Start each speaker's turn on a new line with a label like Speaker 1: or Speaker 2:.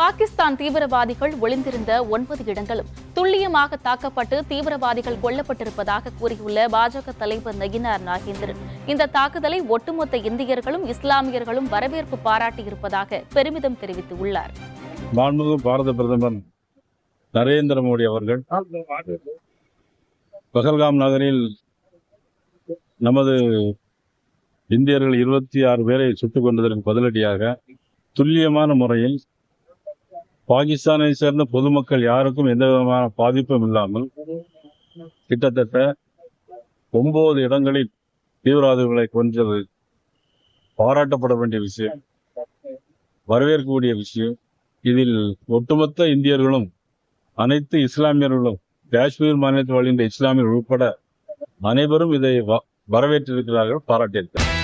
Speaker 1: பாகிஸ்தான் தீவிரவாதிகள் ஒளிந்திருந்த ஒன்பது இடங்களும் துல்லியமாக தாக்கப்பட்டு தீவிரவாதிகள் கொல்லப்பட்டிருப்பதாக கூறியுள்ள பாஜக தலைவர் நயினார் நாகேந்திரன். இந்த தாக்குதலை ஒட்டுமொத்த இந்தியர்களும் இஸ்லாமியர்களும் வரவேற்பு பாராட்டியிருப்பதாக பெருமிதம் தெரிவித்துள்ளார்.
Speaker 2: மாண்புமிகு பாரத பிரதமர் நரேந்திர மோடி அவர்கள் பகல்காம் நகரில் நமது இந்தியர்கள் இருபத்தி ஆறு பேரை சுட்டுக் கொண்டதற்கு பதிலடியாக துல்லியமான முறையில் பாகிஸ்தானை சேர்ந்த பொதுமக்கள் யாருக்கும் எந்த விதமான பாதிப்பும் இல்லாமல் கிட்டத்தட்ட ஒன்பது இடங்களில் தீவிரவாதிகளை கொன்றது பாராட்டப்பட வேண்டிய விஷயம் வரவேற்கக்கூடிய விஷயம். இதில் ஒட்டுமொத்த இந்தியர்களும் அனைத்து இஸ்லாமியர்களும் காஷ்மீர் மாநிலத்தில் வாழ்கின்ற இஸ்லாமியர்கள் உட்பட அனைவரும் இதை வ- வரவேற்றிருக்கிறார்கள் பாராட்டியிருக்கிறார்கள்.